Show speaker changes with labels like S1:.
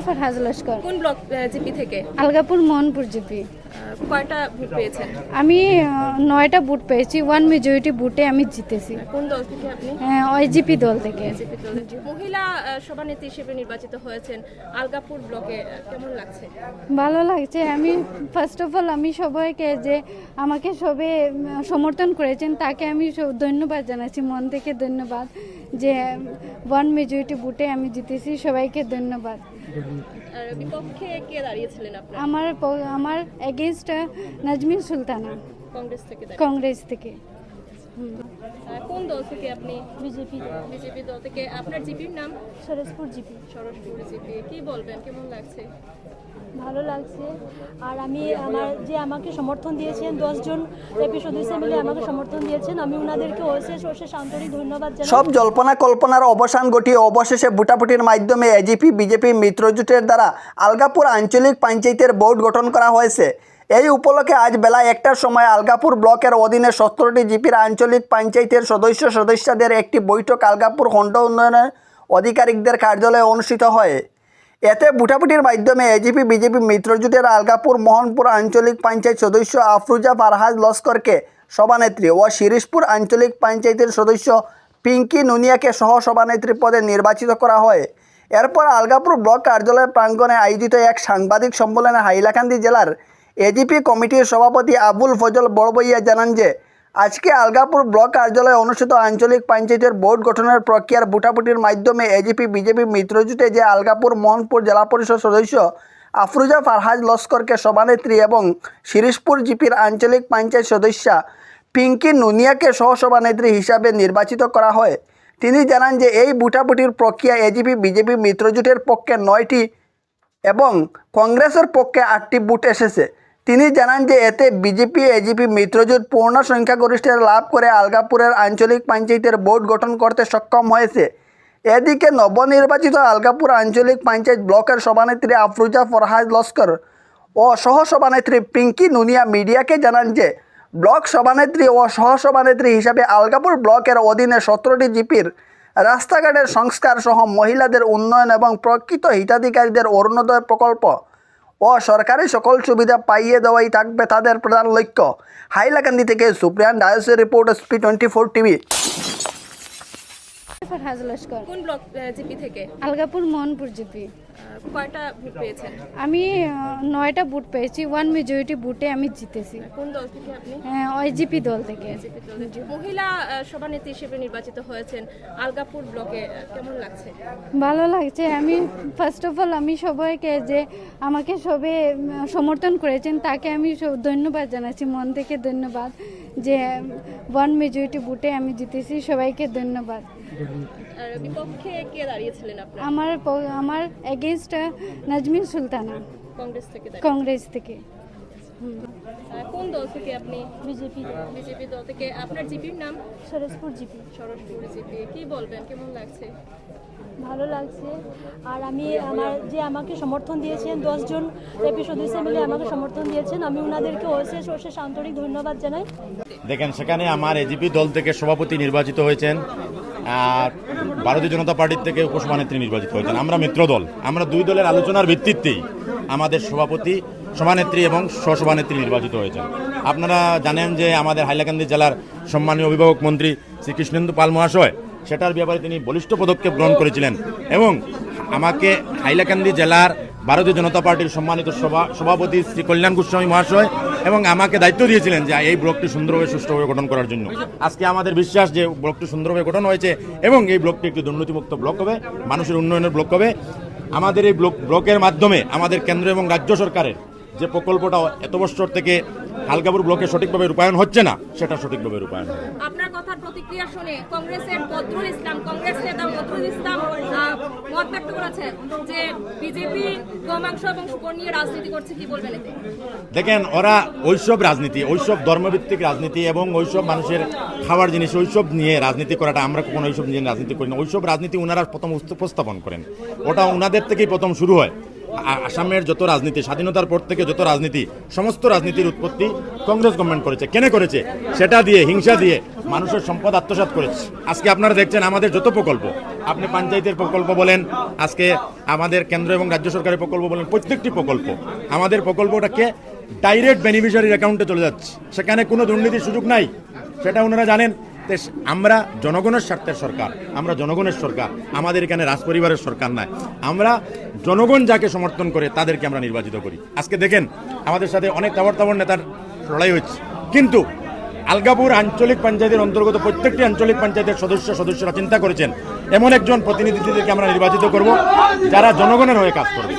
S1: ফারহাজ লস্কর।
S2: কোন block GP থেকে?
S1: Algapur Mohanpur GP.
S2: কয়টা ভোট পেয়েছেন?
S1: আমি নয়টা বুট পেয়েছি ওয়ান মেজরিটি বুটে আমি জিতেছি।
S2: কোন দল থেকে আপনি?
S1: ওইজিপি দল থেকে।
S2: মহিলা সভানেত্রী হিসেবে নির্বাচিত হয়েছেন আলগাপুর ব্লকে কেমন লাগছে?
S1: ভালো লাগছে। আমি ফার্স্ট অফ অল আমি সবাইকে যে আমাকে সবে সমর্থন করেছেন তাকে আমি স- ধন্যবাদ জানাচ্ছি মন থেকে ধন্যবাদ যে ওয়ান মেজরিটি বুটে আমি জিতেছি সবাইকে ধন্যবাদ।
S2: আর বিপক্ষে কে দাঁড়িয়েছিলেন আপনার?
S1: আমার আমার এগেনস্ট নাজমিন সুলতানা।
S2: কংগ্রেস থেকে।
S1: কংগ্রেস থেকে।
S2: কোন দল থেকে আপনি?
S1: বিজেপি।
S2: বিজেপি দল থেকে। আপনার জিপির নাম?
S1: সরসপুর জিপি।
S2: সরসপুর জিপি। কি বলবেন? কেমন লাগছে?
S3: ভালো লাগছে। আর আমি আমার যে আমাকে সমর্থন দিয়েছেন দশজন এপি সদস্য মিলে আমাকে সমর্থন দিয়েছেন, আমি ওনাদেরকে অশেষ অশেষ আন্তরিক ধন্যবাদ
S4: সব জল্পনা কল্পনার অবসান ঘটিয়ে অবশেষে ভোটাভুটির মাধ্যমে এজিপি, বিজেপি মিত্রজোটের দ্বারা আলগাপুর আঞ্চলিক পঞ্চায়েতের বোর্ড গঠন করা হয়েছে। এই উপলক্ষে আজ বেলা একটার সময় আলগাপুর ব্লকের অধীনে সতেরোটি জিপির আঞ্চলিক পঞ্চায়েতের সদস্য, সদস্যদের একটি বৈঠক আলগাপুর খণ্ড উন্নয়নের আধিকারিকদের কার্যালয়ে অনুষ্ঠিত হয়। এতে ভোটাভুটির মাধ্যমে এজিপি বিজেপি মিত্রজোটের আলগাপুর, মোহনপুর আঞ্চলিক পঞ্চায়েত সদস্য আফরুজা ফারহাজ লস্করকে সভানেত্রী ও শিরিশপুর আঞ্চলিক পঞ্চায়েতের সদস্য পিঙ্কি নুনিয়াকে সহ সভানেত্রী পদে নির্বাচিত করা হয়। এরপর আলগাপুর ব্লক কার্যালয় প্রাঙ্গণে আয়োজিত এক সাংবাদিক সম্মেলনে হাইলাকান্দি জেলার এজিপি কমিটির সভাপতি আবুল ফজল বড়বইয়া জানান যে আজকে আলগাপুর ব্লক কার্যালয়ে অনুষ্ঠিত আঞ্চলিক পঞ্চায়েতের বোর্ড গঠনের প্রক্রিয়ার ভোটাভুটির মাধ্যমে এজিপি বিজেপি মিত্রজোটে যে আলগাপুর, মোহনপুর জেলা পরিষদ সদস্য আফরুজা ফারহাজ লস্করকে সভানেত্রী এবং শিরিশপুর জিপির আঞ্চলিক পঞ্চায়েত সদস্যা পিঙ্কি নুনিয়াকে সহসভানেত্রী হিসাবে নির্বাচিত করা হয়। তিনি জানান যে এই ভোটাভুটির প্রক্রিয়া এজিপি বিজেপি মিত্রজোটের পক্ষে নয়টি এবং কংগ্রেসের পক্ষে আটটি বুট এসেছে। তিনি জানান যে এতে বিজেপি এজিপি মিত্রজোট, পূর্ণ সংখ্যাগরিষ্ঠের লাভ করে আলগাপুরের আঞ্চলিক পঞ্চায়েতের বোর্ড গঠন করতে সক্ষম হয়েছে। এদিকে নবনির্বাচিত আলগাপুর আঞ্চলিক পঞ্চায়েত ব্লকের সভানেত্রী আফরুজা ফরহাজ লস্কর ও সহসভানেত্রী পিঙ্কি নুনিয়া মিডিয়াকে জানান যে, ব্লক সভানেত্রী ও সহসভানেত্রী হিসাবে আলগাপুর ব্লকের অধীনে সতেরোটি জিপির রাস্তাঘাটের সংস্কার সহ মহিলাদের উন্নয়ন এবং প্রকৃত হিতাধিকারীদের অরুণোদয় প্রকল্প ও সরকারি সকল সুবিধা পাইয়ে দেওয়াই থাকবে তাদের প্রধান লক্ষ্য। হাইলাকান্দি থেকে Supriyan ডায়সের report SP twenty four TV
S1: Farhaz Laskar.
S2: কোন ব্লক জিপি থেকে?
S1: আলগাপুর মোহনপুর জিপি।
S2: কয়টা ভোট পেয়েছেন?
S1: আমি নয়টা বুট পেয়েছি ওয়ান মেজরিটি বুটে আমি জিতেছি।
S2: কোন দল থেকে আপনি?
S1: ওইজিপি দল থেকে।
S2: মহিলা সভানেত্রী হিসেবে নির্বাচিত হয়েছেন আলগাপুর ব্লকে কেমন লাগছে?
S1: ভালো লাগছে। আমি ফার্স্ট অফ অল আমি সবাইকে যে আমাকে সবে সমর্থন করেছেন তাকে আমি ধন্যবাদ জানাচ্ছি। মন থেকে ধন্যবাদ যে ওয়ান মেজরিটি বুটে আমি জিতেছি। সবাইকে ধন্যবাদ।
S2: আর বিপক্ষে কে দাঁড়িয়েছিলেন আপনার?
S1: আমার আমার এগেনস্ট নাজমিন সুলতানা।
S2: কংগ্রেস থেকে।
S1: কংগ্রেস থেকে।
S2: কোন দল থেকে আপনি?
S3: বিজেপি।
S2: বিজেপি দল থেকে। আপনার জিপির নাম?
S3: সরসপুর জিপি।
S2: সরস্বতী জিপি। কি বলবেন? কেমন লাগছে?
S3: ভালো লাগছে। আর আমি আমার যে আমাকে সমর্থন দিয়েছেন দশজন এপি সদস্য মিলে আমাকে সমর্থন দিয়েছেন আমি ওনাদেরকে অশেষ অশেষ আন্তরিক ধন্যবাদ জানাই।
S5: দেখেন সেখানে আমার এজিপি দল থেকে সভাপতি নির্বাচিত হয়েছেন। ভারতীয় জনতা পার্টির থেকে উপসভানেত্রী নির্বাচিত হয়েছেন। আমরা মিত্র দল আমরা দুই দলের আলোচনার ভিত্তিতেই আমাদের সভাপতি, সভানেত্রী এবং সহসভানেত্রী নির্বাচিত হয়েছেন। আপনারা জানেন যে আমাদের হাইলাকান্দি জেলার সম্মানীয় অভিভাবক মন্ত্রী শ্রী কৃষ্ণেন্দু পাল মহাশয়, সেটার ব্যাপারে তিনি বলিষ্ঠ পদক্ষেপ গ্রহণ করেছিলেন এবং আমাকে হাইলাকান্দি জেলার ভারতীয় জনতা পার্টির সম্মানিত সভা, সভাপতি শ্রী কল্যাণ গোস্বামী মহাশয় এবং আমাকে দায়িত্ব দিয়েছিলেন যে এই ব্লকটি সুন্দরভাবে সুষ্ঠুভাবে গঠন করার জন্য। আজকে আমাদের বিশ্বাস যে ব্লকটি সুন্দরভাবে গঠন হয়েছে এবং এই ব্লকটি একটি দুর্নীতিমুক্ত ব্লক হবে, মানুষের উন্নয়নের ব্লক হবে। আমাদের এই ব্লক, ব্লকের মাধ্যমে আমাদের কেন্দ্র এবং রাজ্য সরকারের যে প্রকল্পটা এত বছর থেকে হালকাপুর ব্লকে সঠিকভাবে রূপায়ণ হচ্ছে না সেটা সঠিকভাবে রূপায়ণ হবে।
S2: আপনার কথার প্রতিক্রিয়া শুনে কংগ্রেসের বদরুল ইসলাম কংগ্রেস নেতা বদরুল ইসলাম মত ব্যক্ত করেছেন যে বিজেপি গোমাংস এবং শুকর নিয়ে রাজনীতি করছে কি বলবেন এতে?
S5: দেখেন ওরা ওইসব রাজনীতি ওইসব ধর্মভিত্তিক রাজনীতি এবং ওইসব মানুষের খাওয়ার জিনিস ওইসব নিয়ে রাজনীতি করাটা আমরা কখনো ওইসব নিয়ে রাজনীতি করি না। ওইসব রাজনীতি ওনারা প্রথম উপস্থাপন করেন। ওটা ওনাদের থেকেই প্রথম শুরু হয়। আসামের যত রাজনীতি, স্বাধীনতার পর থেকে যত রাজনীতি, সমস্ত রাজনীতির উৎপত্তি কংগ্রেস গভর্নমেন্ট করেছে। কেন করেছে? সেটা দিয়ে, হিংসা দিয়ে মানুষের সম্পদ আত্মসাৎ করেছে। আজকে আপনারা দেখছেন আমাদের যত প্রকল্প। আপনি পঞ্চায়েতের প্রকল্প বলেন, আজকে আমাদের কেন্দ্র এবং রাজ্য সরকারের প্রকল্প বলেন, প্রত্যেকটি প্রকল্প। আমাদের প্রকল্পটাকে ডাইরেক্ট বেনিফিশিয়ারির অ্যাকাউন্টে চলে যাচ্ছে। সেখানে কোনো দুর্নীতির সুযোগ নাই। সেটা ওনারা জানেন। তো আমরা জনগণের স্বার্থের সরকার, আমরা জনগণের সরকার, আমাদের এখানে রাজপরিবারের সরকার নয় আমরা জনগণ যাকে সমর্থন করে তাদেরকে আমরা নির্বাচিত করি। আজকে দেখেন, আমাদের সাথে অনেক তাবর তাবর নেতার লড়াই হচ্ছে কিন্তু আলগাপুর আঞ্চলিক পঞ্চায়েতের অন্তর্গত প্রত্যেকটি আঞ্চলিক পঞ্চায়েতের সদস্য সদস্যরা চিন্তা করেছেন, এমন একজন প্রতিনিধিদেরকে আমরা নির্বাচিত করব যারা জনগণের হয়ে কাজ করবে।